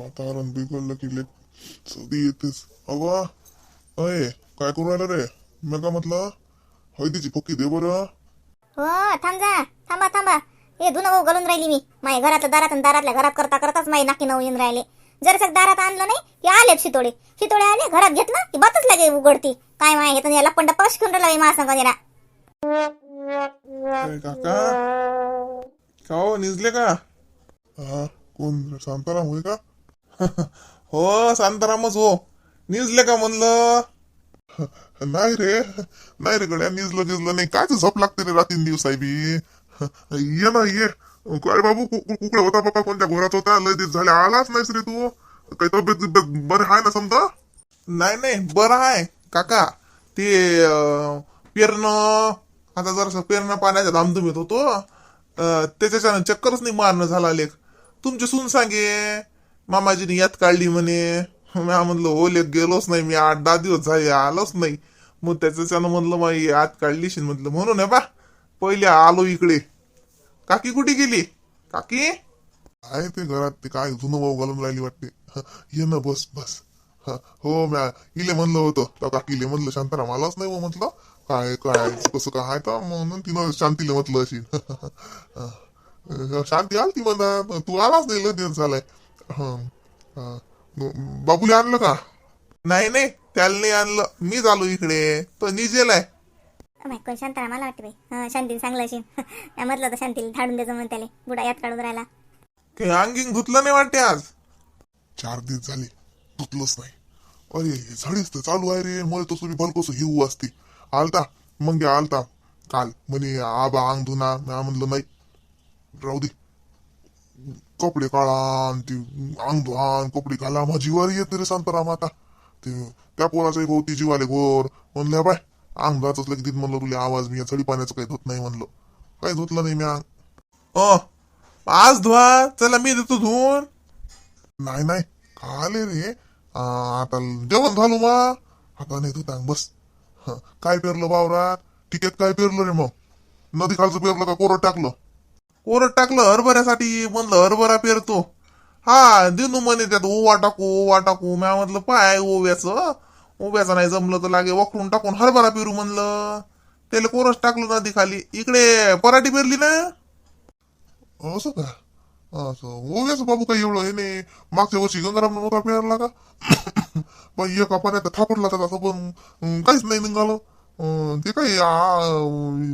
वातावरण बिघडलं की लेक सर्दी येतेच अगो अय काय करू राहिलं रे? मी का म्हटलं? हळदीची फक्की दे बरं. हो थांब जा. थांबा थांबा. हे धुणं भाऊ घालून राहिली मी. माझ्या घरातल्या दारात आणि दारातल्या घरात करता करताच माझी नाकी नऊ येऊन राहिले. जर सग दारात आणलं नाही की आले शितोडे शितोडे आले घरात घेतलं की बातच लागे उघडती. काय माय घेत याला पंड पश घेऊन राहिला माझ्या संग जरा काका. का हो निजले का? हा कोण शांताराम होय का? हो शांतारामच हो. निजले का म्हणलं? नाही रे. नाही रे गड्या निजलं निजलं नाही. काय झोप लागते रे रात्री दिवस आहे बी ये ना ये. काय बाबू कुकडे होता बाबा कोणत्या घोरात होता? लय दिवस झाले आलाच नाहीस रे तू. काही तब्येत बरं आहे ना समजा? नाही नाही बरं आहे. काका ते पेरणं आता जरासं पेरणं पाण्याच्या धामधुमीत होतो. त्याच्याच्यानं चक्करच नाही मारणं झाला लेख. तुमची सून सांगे. मामाजीने यात काढली म्हणे. म्या म्हणलं हो लेख गेलोच नाही. मी आठ दहा दिवस झाले आलोच नाही. मग त्याच्यानं म्हणलं माई आत काढलीश. म्हटलं म्हणून बा. पहिले आलो इकडे. काकी कुठे गेली? काकी? आहे ते घरात. ते काय जुनं भाऊ घालून राहिली वाटते. ये ना बस बस. हो म्या इले म्हणलं होतं. त्या काकीले म्हणलं शांताराम आलाच नाही म्हटलं. काय काय कसं काय आहे तर? म्हणून तिनं शांतीले म्हटलं अशी. शांती आली ती म्हणा. तू आलाच नाही लय दिवस झालाय. हं, बाबूले आणलं का? नाही नाही. त्याला नाही आणलं. मीच आलो इकडे. तो निजेलाय अमाय, कोण शांतारा मला वाटते बाई. हं, शांतीने सांगलं असेल. त्या म्हटलं होतं शांतीला धाडून द्यायचं म्हणून त्याला. बुडा यात काढून राहिला. काही अंगिंग धुतलं नाही वाटते आज. चार दिवस झाले धुतलंच नाही. अरे झाडीच तर चालू आहे रे. मला तसं बी भलकोस हिऊ असते. आलता. मग आलता. काल म्हणे आबा अंग धुना. म्हणलं नाही. राहू दे. कपडे काढा आणि अंग धुवान कपडे घाला. माझी जीवारी येत रे शांताराम आता. ते त्या पोराचा होती जीवाले घोर म्हणल्या बाय अंग धुवाच असलं की म्हणलं तुला आवाज. मी चढी पाण्याचं काही धुत नाही म्हणलं. काही धुतलं नाही मी अंग. अ आज धुवा. चला मी देतो धुवून. नाही नाही. खाले रे. आता जेवण झालो मा. आता नाही धुतांग बस. काय पेरलं वावरात? टिकेत काय पेरलं रे मग? नदी खालचं पेरलं का कोरड टाकलं? कोरड टाकलं हरभऱ्यासाठी म्हणलं हरभरा पेरतो. हा दिनू म्हणे त्यात ओवा टाकू ओवा टाकू. म्या म्हटलं पाय ओव्याचं ओव्याचं नाही जमलं तर लागे वखरून टाकून हरभरा पेरू म्हणलं. त्याला कोरस टाकलं नदी खाली. इकडे पराठी पेरली ना? असं का? असं. ओव्याचं बाबू काही एवढं हे नाही. मागच्या वर्षी गंगाराम नका पेरला का? पण एका पाण्यात थापडला तर असं पण काहीच नाही निघालं. ते काही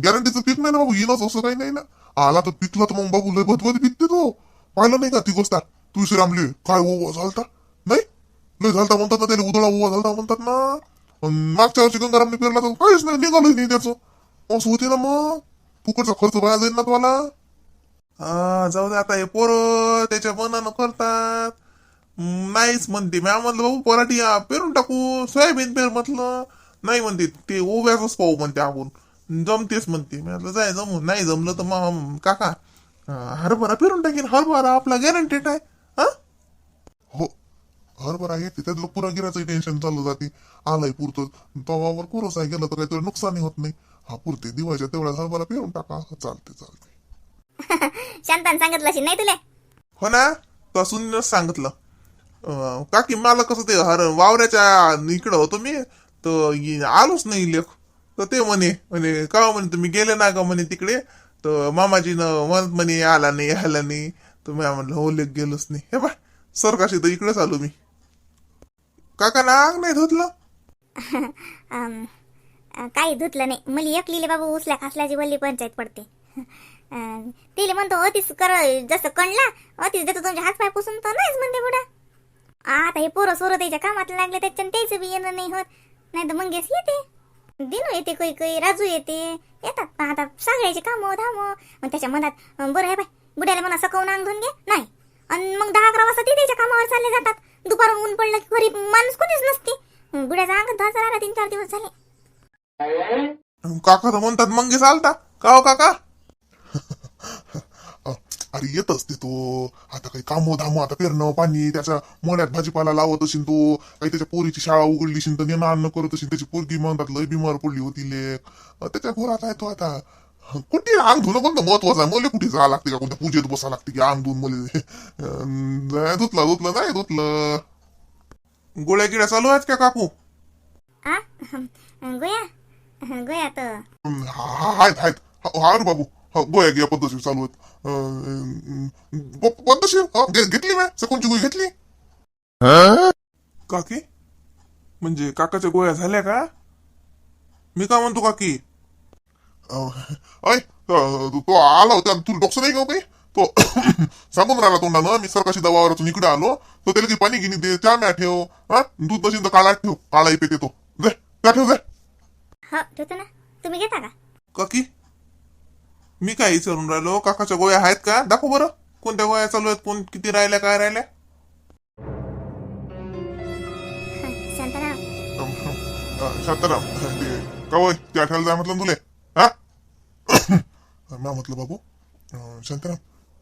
गॅरंटीचं पीक नाही ना बाबू? येणंच असं काही नाही ना? आला तर पिकला तर मग बाबू लय भदभद पिकते तो. पाहिलं नाही का ती गोष्ट? तुळशी रामले काय ओवा झालता? नाही? लय झालता म्हणतात ना त्याला उदळा ओवा झालता म्हणतात ना. मागच्या वर्षी गंगारामने पेरला तर काहीच नाही निघालं नाही त्याचं. असं होते ना मग. फुकटचा खर्च बाया जाईल ना तुम्हाला. हा जाऊ दे आता हे पोर त्याच्या मनानं करतात. नाहीच म्हणते म्या म्हणलं बाबू पराठी पेरून टाकू. सोयाबीन पेर म्हटलं नाही म्हणते ते ओव्याच पाहू म्हणते आपण. जमतेच म्हणते. मी म्हटलं जाय जमू. नाही जमलं तर मग काका हरभरा पेरून टाकीन. हरभरा आपला गॅरंटेड आहे. हा हो. हरभरा आहे ते त्यातलं पुरा गिराचं टेन्शन चालू जाते. आलाय पुरतं. तवावर कुरस आहे गेलं तर काहीतरी नुकसानही होत नाही. हा पुरते दिवाळीच्या तेवढ्या हरभरा पेरून टाका. चालते चालते. शांताने सांगितलं असेल नाही तुला? हो ना? तो सुनीलच सांगितलं. अं, काकी मला कसं ते हर वावऱ्याच्या इकडं होतो मी तर आलोच नाही लेख. तर ते म्हणे म्हणे का हो म्हणे तुम्ही गेले ना का? म्हणे तिकडे. तर मामाजीनं म्हणत म्हणे आला नाही आला नाही. तर मी म्हणलं हो लेख गेलोच नाही. हे बा सरकाशी तर इकडेच आलो मी. काका ना आग नाही धुतलं? काही धुतलं नाही. मला एकलीले बाबू उचल्या खासल्याची वल्ली पंचायत पडते. तिले म्हणतो अतिस कर जसं कणला अतिस देतो तुमच्या हात पाय पुसून तर नाहीच म्हणते बुडा आता हे पोरं सोरं त्याच्या कामात लागले त्याच्यानं त्याचं बी येणं नाही होत. नाही तर मंगेश येते. दिनू येते काही काही राजू येते. येतात पण आता सगळ्याचे कामं धाम. मग त्याच्या मनात बरं आहे बाय बुड्याला म्हणा सकाळून अंग घे. नाही. आणि मग दहा अकरा वाजता ती त्याच्या कामावर चालले जातात. दुपारून ऊन पडलं की घरी माणूस कोणीच नसते. बुड्याचा अंग धुवायचा राहिला तीन चार दिवस झाले. काका तर म्हणतात मंगे चालता का हो काका? अरे येतच ते तो. आता काही कामं धामं आता पेरणं पाणी त्याच्या मळ्यात भाजीपाला लावत असेल तो. काही त्याच्या पोरीची शाळा उघडली असेल तर नेणं आणणं करत असेल त्याची पोरगी म्हणतात लय बिमार पडली होती लेख त्याच्या घरात आहे तो आता. कुठे अंग धुणं पण तर महत्वाचं आहे? मला कुठे जावं लागते का? कोणत्या पूजेत बसावं लागते की अंग धुवून मला धुतलं धुतलं नाही धुतलं. गोळ्या गिळ्या चालू आहेत का काकू? गोया गोया तर. हा- आहेत आहेत. हा हा रे बाबू. हा, गोया पद्धतशीर चालू आहेत पद्धतशीर हा, घे- घेतली मी कोणची गोळी घेतली काकी म्हणजे काकाच्या गोळ्या झाल्या का मी का म्हणतो काकी अं, ऐ अं, तो तो आला होता तू डॉक्टर नाही का काही तो सांगून राहिला तोंडानं मी सरकाशी दवावरातून इकडे आलो तो त्याला की पाणी गिनी दे चहा म्या ठेव हा दूध नशील तर काळा ठेव काळा पेते तो दे त्या ठेव दे हो ठेवतो ना तुम्ही घेता का काकी मी काय विचारून राहिलो? काकाच्या गोळ्या आहेत का? दाखव बरं. कोणत्या गोळ्या चालू आहेत? कोण किती राहिल्या काय राहिल्या? शांताराम. शांताराम ते कवय त्या ठेवायला जाय म्हटलं ना तुले. हा? म्या म्हटलं बाबू. अं, शांताराम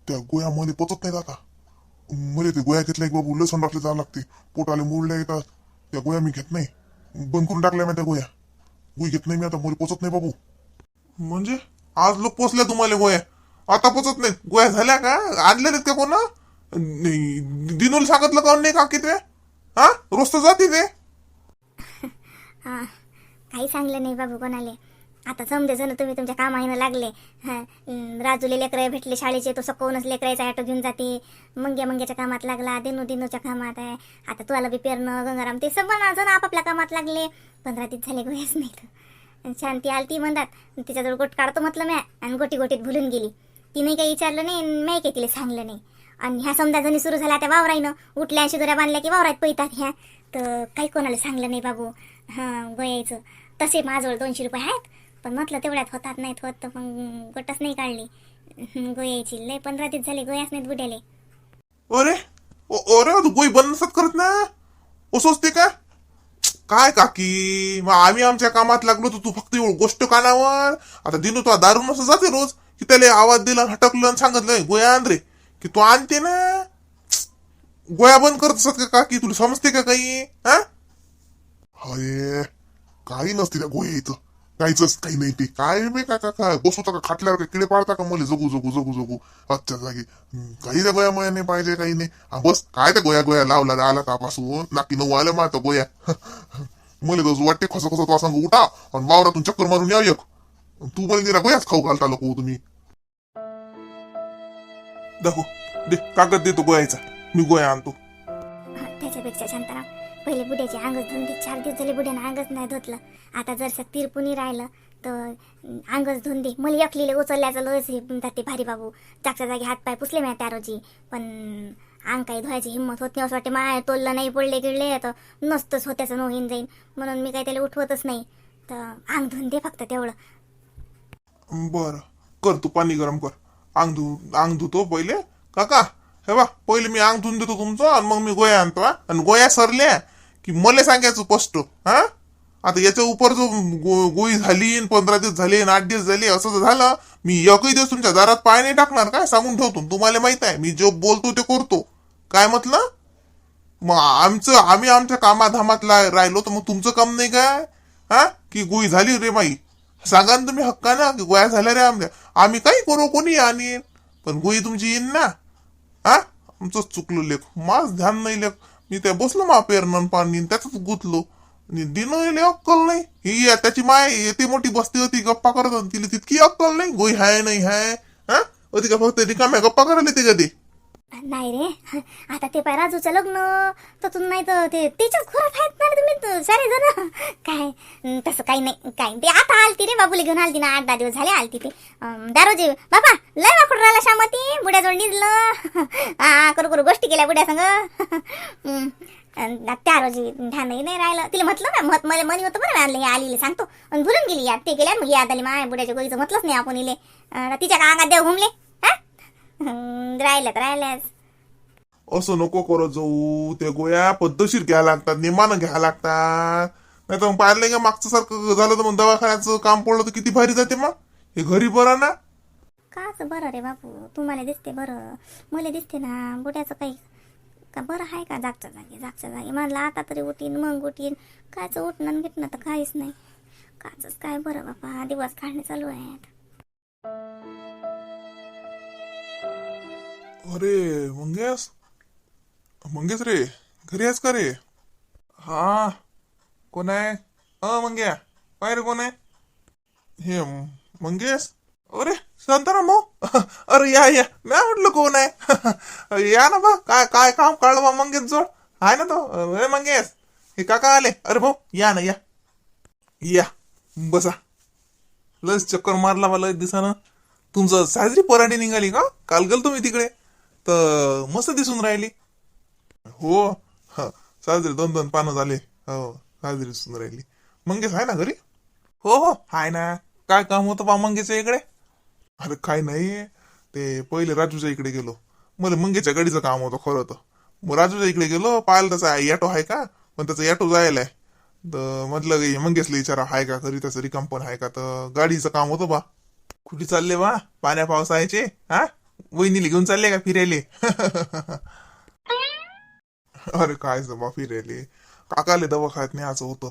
त्या गोया मध्ये पचत नाही आता मध्ये ते गोया घेतल्या की बाबू लसण टाकले जावं लागते. पोटाले मुरल्या येतात. त्या गोया मी घेत नाही. बंद करून टाकल्या मी त्या गोया गोळी घेत नाही मी आता मला पोचत नाही बाबू. म्हणजे? आज लोक पोचल्या तुम्हाला गोळ्या. आता पोचत नाहीत. गोळ्या झाल्या का? आणल्या नाहीत का कोणा? दिनोल सांगितलं का नाही काकी ते? हा? रोज तर जाते ते. हा काही सांगलं नाही बाबू कोणाले. आता समजे जण तुम्ही तुमच्या कामाईनं लागले. हा राजूले लेकरं भेटले शाळेचे तो सकवूनच लेकरायचा ॲटो घेऊन जाते. मंग्या मंग्याच्या कामात लागला दिनू दिनूच्या कामात आहे. आता तुला बी पेरणं गंगाराम ते सगळं जण आपापल्या कामात लागले. पंधरा तीस झाले गोयाच तर शांती आलती म्हणतात तिच्याजवळ गोट काढतो म्हटलं म्या. आणि गोटी गोटीत भुलून गेली. तिने काही विचारलं नाही आणि मी काही तिला सांगलं नाही. आणि ह्या समजा जणी सुरू झाल्या त्या वावराईनं. उठल्या आणि शिदोऱ्या बांधल्या की वावरात पैतात ह्या. तर काही कोणाला सांगलं नाही बाबू. हां गोयायचं. तसे माझ्याजवळ दोनशे रुपये आहेत. पण म्हटलं तेवढ्यात होतात नाहीत होत तर मग गोटच नाही काढली. गोयायची. लय पंधरा दिवस झाले गोयाच नाहीत बुड्याले. अरे अरे गोई बंद नसत करत ना? ओ का? काय काकी? मग आम्ही आमच्या कामात लागलो तर तू फक्त एवढं गोष्ट कानावर. आता दिनू तो दारून असं जाते रोज. की त्याला आवाज दिला हटकलं आणि सांगितलं गोया आण रे. की तू आणते ना. गोया बंद करत असत का काकी? तुला समजते का काही? हा? अरे काही नसते त्या गोळ्या इथं. काहीच काही नाही ते काय नाही का का काय? बसवता का खाटल्यावर काय किडे पाळता का मला? जगू जगू जगू जगू. आजच्या जागी काही त्या गोया मया नाही पाहिजे काही नाही. बस काय त्या गोया गोया लावला आला कापासून नाकी नऊ आल्या मारता गोया. मला तर वाटते खसं खसं तुला सांगू उठा आणि वावरातून चक्कर मारून या एक. तू मला निरा गोयाच खाऊ घालता लोक तुम्ही. दाखव दे कागद देतो गोयाचा. मी गोया आणतो. त्याच्यापेक्षा शांताराम पहिले बुड्याची अंगच धुवून दे. चार दिवस झाले बुड्यानं अंगच नाही धुतलं. आता जर तिरपुनी राहिलं तर अंगच धुवून दे. मला यकलीले उचलल्याचं लस हे जाते भारी बाबू. जागच्या जागी हात पाय पुसले मी त्या रोजी. पण अंग काही धुवायची हिंमत होत नाही असं वाटते. माय तोललं नाही पडले गिळले तर नसतंच होत्याचं नोहीन जाईन. म्हणून मी काही त्याला उठवतच नाही. तर अंग धुवून दे फक्त तेवढं. बर. कर तू पाणी गरम कर. अंग धु अंग धुतो पहिले. काका हे बा पहिले मी अंग धुवून देतो तुमचं आणि मग मी गोया आणतो आणि गोया सरल्या की मला सांगायचं स्पष्ट हा? आता याच्या उपर जो गो- गोळी झाली पंधरा दिवस झाले आठ दिवस झाले असं जर झालं मी एकही दिवस तुमच्या दारात पाय नाही टाकणार काय सांगून ठेवतो? तुम्हाला माहीत आहे मी जो बोलतो ते करतो. काय म्हटलं? मग आमचं आम्ही आमच्या कामाधामातला राहिलो तर मग तुमचं काम नाही काय? हा? की गोळी झाली रे माई सांगा ना तुम्ही हक्का ना की गोळ्या झाल्या रे आमच्या. आम्ही काही करू कोणी आणि पण गोळी तुमची येईन ना. हा? आमचं चुकलो लेख. माझ ध्यान नाही लेख. मी त्या बसलो मा पेरणं पाणी त्याच गुतलो. दिन दिनोले अक्कल नाही. ही त्याची माय येते मोठी बसती होती गप्पा करत तिला तितकी अक्कल नाही. गोई हाय नाही हाय हा? होती का फक्त रिकाम्या गप्पा करायला ते? कधी नाही रे. आता ते पाय राजूचं लग्न तर तुम नाही तर ते त्याच्याच खोरात आहेत ना तुम्ही सारे जण काय? तसं काही नाही काय ते आता आलती रे बाबूला घेऊन आलती ना आठ दहा दिवस झाले आलती ते. दारोजी बाबा लय वाकड राहिला श्यामती बुड्याजवळ निघलं. हा करू करू गोष्टी केल्या बुड्या संग. त्या रोजी ध्यानही नाही राहिलं. तिला म्हटलं ना मत मला मनी होतं बरं आणलं हे आलीले सांगतो. आणि भुलून गेली यात ते गेल्या मग याद आली माय बुड्याच्या गोळीचं म्हटलंच नाही आपण इले. तिच्या का अंगात देव घुमले. राहिल्यात राहिल्याच असं नको करत जाऊ. त्या गोया पद्धतशीर घ्यायला लागतात नेमानं घ्यायला लागतात. नाही तर मग पाहिलं का मागचं सारखं झालं तर मग दवाखान्याचं काम पडलं तर किती भारी जाते मग. हे घरी बरं ना? काच बरं रे बापू? तुम्हाला दिसते बरं. मला दिसते ना बुड्याचं काही का बरं आहे का जागच्या जागी जागच्या जागी? म्हणलं आता तरी उठीन मग उठीन. कायचं उठणं गिटणं तर काहीच नाही. काचच काय बरं बापा? दिवस काढणे चालू आहेत. अरे मंगेश? मंगेश रे घरी आहेस का रे? हा कोण आहे? अ मंग्या पाय रे कोण आहे? हे मंगेश? अरे शांताराम भाऊ अरे या या मी म्हटलं कोण आहे? या ना बा काय काय काम काढलं बा मंगेश जोड आहे ना तो? अरे मंगेश हे काका आले? अरे भाऊ या ना या. या बसा. लस चक्कर मारला मला दिसानं. तुमचं साजरी पराठी निघाली का? काल गेल तुम्ही तिकडे. तर मस्त दिसून राहिली. हो ह साजरी दोन दोन पानं झाले. हो साजरी दिसून राहिली. मंगेश आहे ना घरी? हो हो. आहे ना? काय काम होतं बा मंगेच्या इकडे? अरे काय नाही. ते पहिले राजूच्या इकडे गेलो. मला मंगेच्या गाडीचं काम होतं खरं तर. मग राजूच्या इकडे गेलो पाहिलं त्याचा ॲटो आहे का? पण त्याचा ॲटो जायला आहे. तर म्हटलं की मंगेशला विचारा आहे का घरी त्याचं रिकाम पण आहे का? तर गाडीचं काम होतं बा. कुठे चालले बा? पाण्या पावसाळ्याचे हा? वहिनीला घेऊन चालले का फिरायले? अरे काय बा फिरायले? काकाले दवाखान्यात न्यायचं होतं.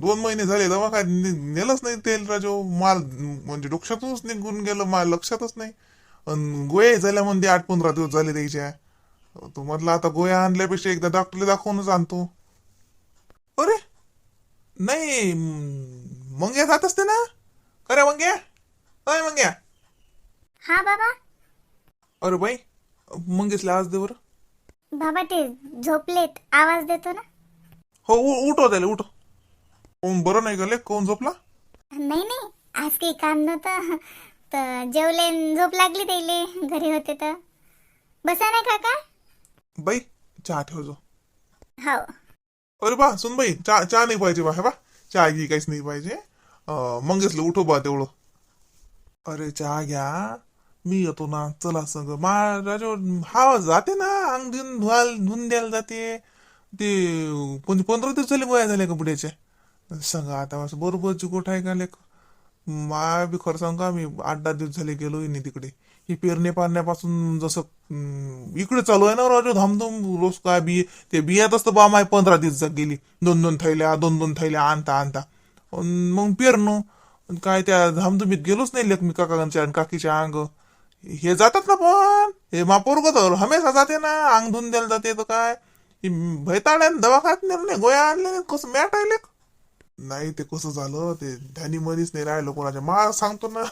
दोन महिने झाले दवाखान्यात ने- नेलंच नाही तेल राजो. माल म्हणजे डोक्षातूनच निघून गेलं माल लक्षातच नाही. अन गोया झाल्या म्हणजे आठ पंधरा दिवस झाले त्याच्या. तो म्हटलं आता गोया आणल्यापेक्षा एकदा डॉक्टरला दाखवूनच आणतो. अरे! नाही म, मंग्या जात असते ना? अरे मंग्या? अय मंग्या? हा बाबा. अरे बाई मंगेशला आज दे बरं बाबा ते झोपलेत. आवाज देतो ना? हो उ- उठव त्याला उठव. कोण बरं नाही गेले कोण झोपला? नाही नाही. आज काही काम नव्हतं. तर जेवले न झोप लागली त्याले. घरी होते तर. बसा ना काका. बाई चहा ठेव जो. हो. अरे बा सुन बाई चहा चहा नाही पाहिजे बा हे बा. चहा घे काहीच नाही पाहिजे. अं, मंगेशला उठव बा तेवढं. अरे चहा घ्या. मी येतो ना चला संग मा हा जाते ना अंग धुवून धुवाल धुवून द्यायला जाते ते कोणते पंधरा दिवस झाले गोया झाले कपड्याचे सांगा आता असं बरोबर चिकोट आहे का लेख मा बी खरं सांग का मी आठ दहा दिवस झाले गेलो नाही तिकडे ही पेरणे पाण्यापासून जसं इकडे चालू आहे ना राजू धामधूम रोज काय बी ते बियातच तर बा माय पंधरा दिवस गेली दोन दोन थैल्या दोन दोन थैल्या आणता आणता मग पेरणं काय त्या धामधुमीत गेलोच नाही लेख मी काकांच्या आणि काकीच्या अंग हे जातात ना पण. हे मापोर तर हमेशा जाते ना. अंग धुवून द्यायला जाते तर काय. भैताड्यान दवाखान्यात नेलं नाही गोया आणले कसं मॅट आहे नाही ते कसं झालं? ते ध्यानी मध्येच नाही राहिलं कोणाच्या. मा सांगतो ना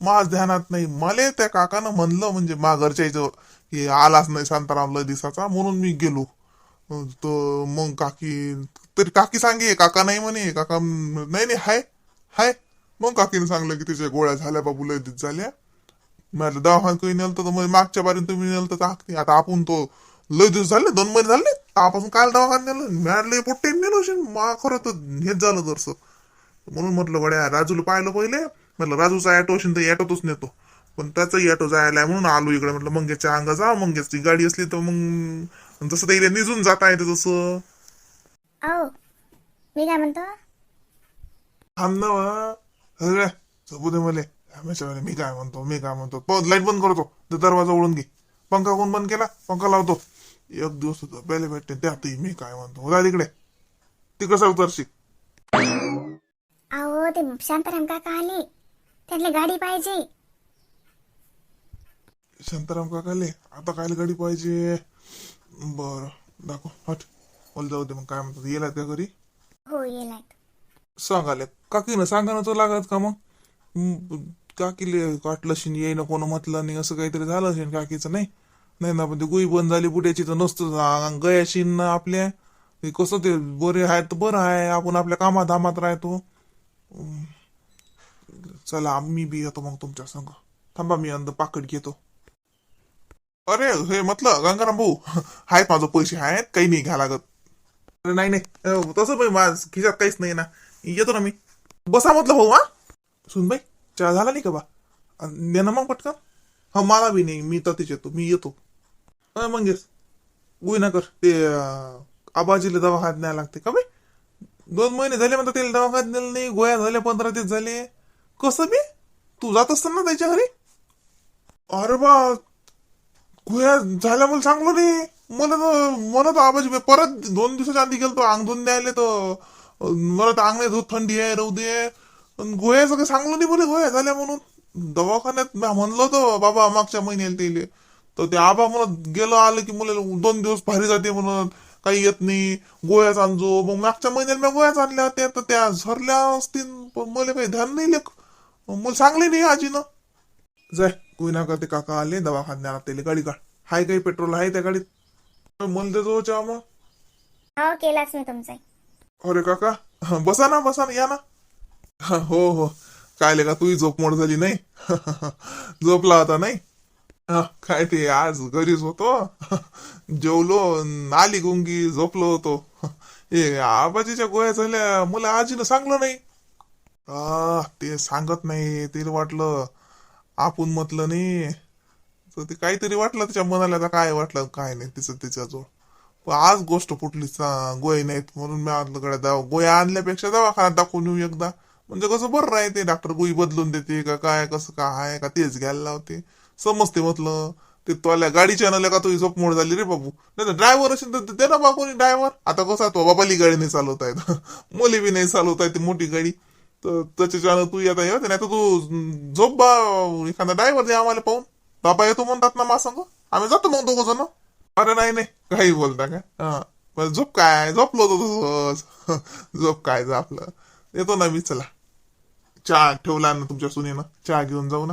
माझ ध्यानात नाही. मले त्या काकानं म्हणलं म्हणजे मा घरच्या इथं की आलाच नाही शांताराम लय दिवसाचा म्हणून मी गेलो. तो तर मग काकी तरी काकी सांगे काका नाही म्हणे काका नाही नाही हाय हाय. मग काकीने सांगलं की तिच्या गोळ्या झाल्या बाबू लय झाल्या. म्हटलं दवाखान्यात काही नेलं तर म्हणजे मागच्या बारीन तुम्ही नेलं तर आता आपण तो लय दिवस झाले दोन महिने झाले आपण काल दवाखान्यात नेलं मॅडले पोट्टे नेलो मा खरं तर हेच झालं जरसं. म्हणून म्हटलं गड्या राजूला पाहिलं पहिले. म्हटलं राजूचा ॲटो असेल तर ॲटोतच नेतो. पण त्याचाही ॲटो जायला आहे म्हणून आलो इकडे. म्हटलं मंगेशच्या अंगा जा मंगेशची गाडी असली तर मग जसं ते निजून जाता येते तसं. औ मी काय म्हणतो? थांब ना. अरे झोपू दे मले. मी काय म्हणतो मी काय म्हणतो? लाइट बंद करतो ते दरवाजा उडून घे. पंखा कोण बंद केला? पंखा लावतो. एक दिवस झोपायला भेटते त्यातही मी काय म्हणतो? जा तिकडे. तिकडे सर उतरशी? अहो ते शांताराम काका आले. त्यांना गाडी पाहिजे. शांताराम काकाले आता काय गाडी पाहिजे? बर दाखव हट. मला जाऊ दे मग काय म्हणतात येलात का घरी? हो येलात सांगाले काकीनं सांगा ना तो लागत का मग? काकीले काटलं शिन येईन कोण म्हटलं नाही असं काहीतरी झालं असेल काकीचं नाही? नाही ना पण ते गुई बंद झाली बुट्याची तर नसतं गया शिन ना आपल्या. ते कसं ते बरे आहे तर बरं आहे आपण आपल्या कामात धामात राहतो. चला मी बी येतो मग तुमच्या संग. थांबा मी अंद पाकड घेतो. अरे हे म्हटलं गंगाराम भाऊ आहेत माझं पैसे आहेत? काही नाही घ्या लागत. अरे नाही नाही. तसं पण माझ खिशात काहीच नाही ना. येतो ना मी. बसा म्हटलं भाऊ हा. सुनबाई. चहा झाला नाही का बा? अन दे ना मग पटकन. हा मला बी नाही मी ततीच येतो मी येतो. मंगेश गुई कर ते आबाजीला दवाखान्यात न्यायला लागते का बे? दोन महिने झाले म्हणतात त्याला दवाखान्यात नेलं नाही गोळ्या झाल्या पंधरा दिवस झाले. कसं बी? तू जात असताना ना त्याच्या घरी? अरे बा गोळ्या झाल्या मला सांगलो नाही. मला तर मला तर आबाजी परत दोन दिवसाच्या आधी गेलतो अंग धुवून द्यायला तर मला तर अंग नाही धुत थंडी आहे राहू दे. अन गोळ्याचं काही सांगलो नाही बोले गोळ्या झाल्या म्हणून. दवाखान्यात म्या म्हणलं होतं बाबा मागच्या महिन्याला तेले तर ते आबा म्हणत गेलं आलं की मुला दोन दिवस भारी जाते म्हणत काही येत नाही गोळ्याच आणजो. मग मागच्या महिन्यात मी गोळ्याच आणल्या होत्या तर त्या झरल्या असतील पण मला काही ध्यान नाही लेख मला सांगले नाही आजीनं. जाय कोणी ना करते काका आले दवाखान्यात त्याला गाडी काढ. हाय काही पेट्रोल आहे त्या गाडीत? मला देतो चहा मग हो केलाच मी तुमचा. अरे काका हं, बसा ना बसा ना या ना. हो हो काय का तुही झोप मोड झाली नाही? झोपला होता नाही? काय ते आज घरीच होतो. जेवलो आली गुंगी झोपलो होतो. हे आबाजीच्या गोळ्या झाल्या. मला आजीनं सांगलं नाही. ते सांगत नाही तिला वाटलं आपण म्हटलं नाही. तर ते काहीतरी वाटलं त्याच्या मनाला तर काय वाटलं काय नाही तिचं तिच्याजवळ. पण आज गोष्ट फुटली सा- गोळी नाहीत म्हणून मी आणलं कडे दवा गोळ्या आणल्यापेक्षा दवाखान्यात दाखवून येऊ एकदा. म्हणजे कसं बरं राहते डॉक्टर गोळी बदलून देते का काय कसं काय आहे का? तेच घ्यायला लावते. समजते म्हटलं ते तुला गाडीच्या आणल्या का तुझी झोप मोड झाली रे बाबू. नाही तर ड्रायव्हर असेल तर दे ना बा कोणी ड्रायव्हर आता कसं तो बाबाली गाडी नाही चालवता येत मुली बी नाही चालवता येते मोठी गाडी. तर त्याच्याच्यानं तू आता येते नाही तर तू झोप बा एखादा ड्रायव्हर दे आम्हाला पाहून. बाबा येतो म्हणतात ना मा सांग. आम्ही जातो मग दोघं जण. अरे नाही नाही काही बोलता काय हा. पण झोप काय? झोपलो होतो तसंच झोप काय आपलं? येतो ना मी चला. चहा ठेवला ना तुमच्या सुनेनं. चहा घेऊन जाऊ ना.